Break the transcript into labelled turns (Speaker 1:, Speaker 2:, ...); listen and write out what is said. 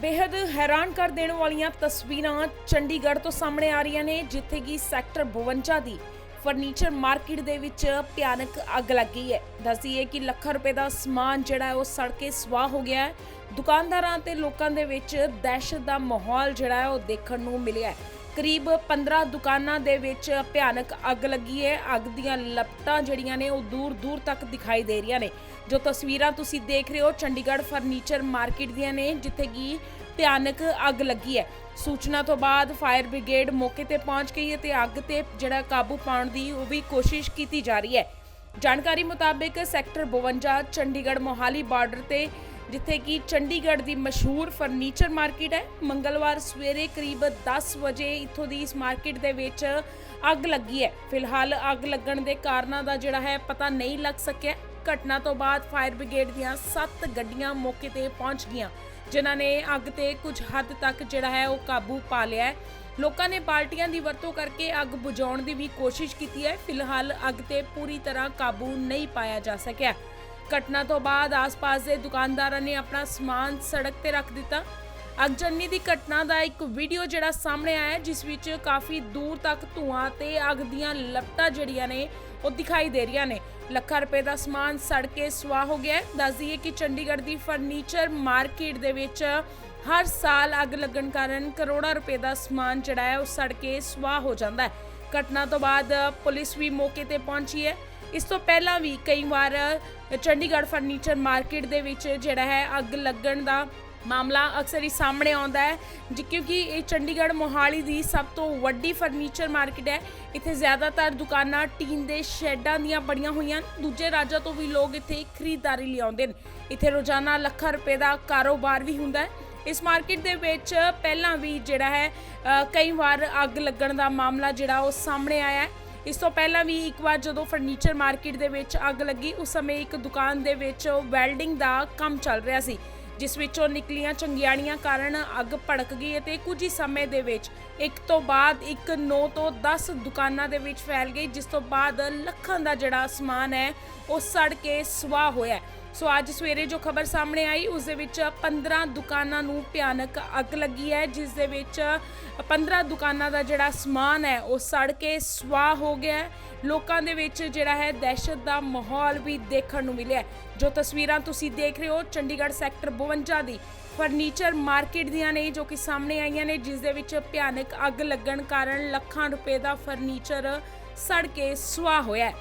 Speaker 1: ਬੇहद ਹੈਰਾਨ ਕਰ ਦੇਣ ਵਾਲੀਆਂ ਤਸਵੀਰਾਂ ਚੰਡੀਗੜ੍ਹ ਤੋਂ ਸਾਹਮਣੇ ਆ ਰਹੀਆਂ ਨੇ, ਜਿੱਥੇ ਕਿ ਸੈਕਟਰ 52 ਦੀ ਫਰਨੀਚਰ ਮਾਰਕੀਟ ਦੇ ਵਿੱਚ ਭਿਆਨਕ ਅੱਗ ਲੱਗ ਗਈ ਹੈ। ਦੱਸੀਏ ਕਿ ਲੱਖਾਂ ਰੁਪਏ ਦਾ ਸਮਾਨ ਜਿਹੜਾ ਉਹ ਸੜ ਕੇ ਸਵਾਹ ਹੋ ਗਿਆ ਹੈ। ਦੁਕਾਨਦਾਰਾਂ ਤੇ ਲੋਕਾਂ ਦੇ ਵਿੱਚ ਦਹਿਸ਼ਤ ਦਾ ਮਾਹੌਲ ਜਿਹੜਾ ਹੈ, ਉਹ ਦੇਖਣ ਨੂੰ ਮਿਲਿਆ ਹੈ। ਕਰੀਬ 15 ਦੁਕਾਨਾਂ ਦੇ ਵਿੱਚ ਭਿਆਨਕ ਅੱਗ ਲੱਗੀ ਹੈ। ਅੱਗ ਦੀਆਂ ਲਪਟਾਂ ਜਿਹੜੀਆਂ ਨੇ ਉਹ ਦੂਰ ਦੂਰ ਤੱਕ ਦਿਖਾਈ ਦੇ ਰਹੀਆਂ ਨੇ। ਜੋ ਤਸਵੀਰਾਂ ਤੁਸੀਂ ਦੇਖ ਰਹੇ ਹੋ, ਚੰਡੀਗੜ੍ਹ ਫਰਨੀਚਰ ਮਾਰਕੀਟ ਦੀਆਂ ਨੇ, ਜਿੱਥੇ ਕਿ ਭਿਆਨਕ ਅੱਗ ਲੱਗੀ ਹੈ। ਸੂਚਨਾ ਤੋਂ ਬਾਅਦ ਫਾਇਰ ਬ੍ਰਿਗੇਡ ਮੌਕੇ ਤੇ ਪਹੁੰਚ ਗਈ ਹੈ ਤੇ ਅੱਗ ਤੇ ਜਿਹੜਾ ਕਾਬੂ ਪਾਉਣ ਦੀ ਉਹ ਵੀ ਕੋਸ਼ਿਸ਼ ਕੀਤੀ ਜਾ ਰਹੀ ਹੈ। ਜਾਣਕਾਰੀ ਮੁਤਾਬਕ ਸੈਕਟਰ 52 ਚੰਡੀਗੜ੍ਹ ਮੋਹਾਲੀ ਬਾਰਡਰ ਤੇ ਜਿੱਥੇ ਕਿ ਚੰਡੀਗੜ੍ਹ ਦੀ ਮਸ਼ਹੂਰ ਫਰਨੀਚਰ ਮਾਰਕੀਟ ਹੈ। ਮੰਗਲਵਾਰ ਸਵੇਰੇ ਕਰੀਬ 10 ਵਜੇ ਇੱਥੋਂ ਦੀ ਇਸ ਮਾਰਕੀਟ ਦੇ ਵਿੱਚ ਅੱਗ ਲੱਗੀ ਹੈ। ਫਿਲਹਾਲ ਅੱਗ ਲੱਗਣ ਦੇ ਕਾਰਨਾਂ ਦਾ ਜਿਹੜਾ ਹੈ ਪਤਾ ਨਹੀਂ ਲੱਗ ਸਕਿਆ। ਘਟਨਾ ਤੋਂ ਬਾਅਦ ਫਾਇਰ ਬ੍ਰਿਗੇਡ ਦੀਆਂ 7 ਗੱਡੀਆਂ ਮੌਕੇ ਤੇ ਪਹੁੰਚ ਗਈਆਂ, ਜਿਨ੍ਹਾਂ ਨੇ ਅੱਗ ਤੇ ਕੁਝ ਹੱਦ ਤੱਕ ਜਿਹੜਾ ਹੈ ਉਹ ਕਾਬੂ ਪਾ ਲਿਆ ਹੈ। ਲੋਕਾਂ ਨੇ ਬਾਲਟੀਆਂ ਦੀ ਵਰਤੋਂ ਕਰਕੇ ਅੱਗ ਬੁਝਾਉਣ ਦੀ ਵੀ ਕੋਸ਼ਿਸ਼ ਕੀਤੀ ਹੈ। ਫਿਲਹਾਲ ਅੱਗ ਤੇ ਪੂਰੀ ਤਰ੍ਹਾਂ ਕਾਬੂ ਨਹੀਂ ਪਾਇਆ ਜਾ ਸਕਿਆ। ਘਟਨਾ ਤੋਂ ਬਾਅਦ ਆਸ-ਪਾਸ ਦੇ ਦੁਕਾਨਦਾਰਾਂ ਨੇ ਆਪਣਾ ਸਮਾਨ ਸੜਕ ਤੇ ਰੱਖ ਦਿੱਤਾ। ਅਗਜਨੀ ਦੀ ਘਟਨਾ ਦਾ ਇੱਕ ਵੀਡੀਓ ਜਿਹੜਾ ਸਾਹਮਣੇ ਆਇਆ ਹੈ, ਜਿਸ ਵਿੱਚ ਕਾਫੀ ਦੂਰ ਤੱਕ ਧੂਆਂ ਤੇ ਅੱਗ ਦੀਆਂ ਲਪਟਾਂ ਜਿਹੜੀਆਂ ਨੇ ਉਹ ਦਿਖਾਈ ਦੇ ਰਹੀਆਂ ਨੇ। ਲੱਖਾਂ ਰੁਪਏ ਦਾ ਸਮਾਨ ਸੜ ਕੇ ਸੁਆਹ ਹੋ ਗਿਆ ਹੈ। ਦੱਸ ਦਈਏ ਕਿ ਚੰਡੀਗੜ੍ਹ ਦੀ ਫਰਨੀਚਰ ਮਾਰਕੀਟ ਦੇ ਵਿੱਚ ਹਰ ਸਾਲ ਅੱਗ ਲੱਗਣ ਕਾਰਨ ਕਰੋੜਾਂ ਰੁਪਏ ਦਾ ਸਮਾਨ ਜਿਹੜਾ ਹੈ ਉਹ ਸੜ ਕੇ ਸੁਆਹ ਹੋ ਜਾਂਦਾ ਹੈ। ਘਟਨਾ ਤੋਂ ਬਾਅਦ ਪੁਲਿਸ ਵੀ ਮੌਕੇ ਤੇ ਪਹੁੰਚੀ ਹੈ। ਇਸ ਤੋਂ ਪਹਿਲਾਂ ਵੀ ਕਈ ਵਾਰ ਚੰਡੀਗੜ੍ਹ ਫਰਨੀਚਰ ਮਾਰਕੀਟ ਦੇ ਵਿੱਚ ਜਿਹੜਾ ਹੈ ਅੱਗ ਲੱਗਣ ਦਾ ਮਾਮਲਾ ਅਕਸਰ ਹੀ ਸਾਹਮਣੇ ਆਉਂਦਾ ਹੈ, ਜੀ, ਕਿਉਂਕਿ ਇਹ ਚੰਡੀਗੜ੍ਹ ਮੋਹਾਲੀ ਦੀ ਸਭ ਤੋਂ ਵੱਡੀ ਫਰਨੀਚਰ ਮਾਰਕੀਟ ਹੈ। ਇੱਥੇ ਜ਼ਿਆਦਾਤਰ ਦੁਕਾਨਾਂ, ਟੀਨ ਦੇ ਸ਼ੈੱਡਾਂ ਦੀਆਂ ਬਣੀਆਂ ਹੋਈਆਂ ਨੇ। ਦੂਜੇ ਰਾਜਾਂ ਤੋਂ ਵੀ ਲੋਕ ਇੱਥੇ ਖਰੀਦਦਾਰੀ ਲਈ ਆਉਂਦੇ ਨੇ ਇੱਥੇ ਰੋਜ਼ਾਨਾ ਲੱਖਾਂ ਰੁਪਏ ਦਾ ਕਾਰੋਬਾਰ ਵੀ ਹੁੰਦਾ ਹੈ। ਇਸ ਮਾਰਕੀਟ ਦੇ ਵਿੱਚ ਪਹਿਲਾਂ ਵੀ ਜਿਹੜਾ ਹੈ ਕਈ ਵਾਰ ਅੱਗ ਲੱਗਣ ਦਾ ਮਾਮਲਾ ਜਿਹੜਾ ਉਹ ਸਾਹਮਣੇ ਆਇਆ ਹੈ। ਇਸ ਤੋਂ ਪਹਿਲਾਂ ਵੀ ਇੱਕ ਵਾਰ ਜਦੋਂ ਫਰਨੀਚਰ ਮਾਰਕੀਟ ਦੇ ਵਿੱਚ ਅੱਗ ਲੱਗੀ, ਉਸ ਸਮੇਂ ਇੱਕ ਦੁਕਾਨ ਦੇ ਵਿੱਚ ਵੈਲਡਿੰਗ ਦਾ ਕੰਮ ਚੱਲ ਰਿਹਾ ਸੀ, ਜਿਸ ਵਿੱਚੋਂ ਨਿਕਲੀਆਂ ਚੰਗਿਆੜੀਆਂ ਕਾਰਨ ਅੱਗ ਭੜਕ ਗਈ ਅਤੇ ਕੁਝ ਹੀ ਸਮੇਂ ਦੇ ਵਿੱਚ ਇੱਕ ਤੋਂ ਬਾਅਦ ਇੱਕ 9 ਤੋਂ 10 ਦੁਕਾਨਾਂ ਦੇ ਵਿੱਚ ਫੈਲ ਗਈ, ਜਿਸ ਤੋਂ ਬਾਅਦ ਲੱਖਾਂ ਦਾ ਜਿਹੜਾ ਸਮਾਨ ਹੈ, ਉਹ ਸੜ ਕੇ ਸਵਾਹ ਹੋਇਆ ਸੋ ਅੱਜ ਸਵੇਰੇ ਜੋ ਖਬਰ ਸਾਹਮਣੇ ਆਈ, ਉਸ ਦੇ ਵਿੱਚ 15 ਦੁਕਾਨਾਂ ਨੂੰ ਭਿਆਨਕ ਅੱਗ ਲੱਗੀ ਹੈ, ਜਿਸ ਦੇ ਵਿੱਚ 15 ਦੁਕਾਨਾਂ ਦਾ ਜਿਹੜਾ ਸਮਾਨ ਹੈ, ਉਹ ਸੜ ਕੇ ਸਵਾਹ ਹੋ ਗਿਆ ਹੈ। ਲੋਕਾਂ ਦੇ ਵਿੱਚ ਜਿਹੜਾ ਹੈ ਦਹਿਸ਼ਤ ਦਾ ਮਾਹੌਲ ਵੀ ਦੇਖਣ ਨੂੰ ਮਿਲਿਆ ਜੋ ਤਸਵੀਰਾਂ ਤੁਸੀਂ ਦੇਖ ਰਹੇ ਹੋ, ਚੰਡੀਗੜ੍ਹ ਸੈਕਟਰ 52 ਦੀ ਫਰਨੀਚਰ ਮਾਰਕੀਟ ਦੀਆਂ ਨੇ, ਜੋ ਕਿ ਸਾਹਮਣੇ ਆਈਆਂ ਨੇ, ਜਿਸ ਦੇ ਵਿੱਚ ਭਿਆਨਕ ਅੱਗ ਲੱਗਣ ਕਾਰਨ ਲੱਖਾਂ ਰੁਪਏ ਦਾ ਫਰਨੀਚਰ ਸੜ ਕੇ ਸੁਆਹ ਹੋਇਆ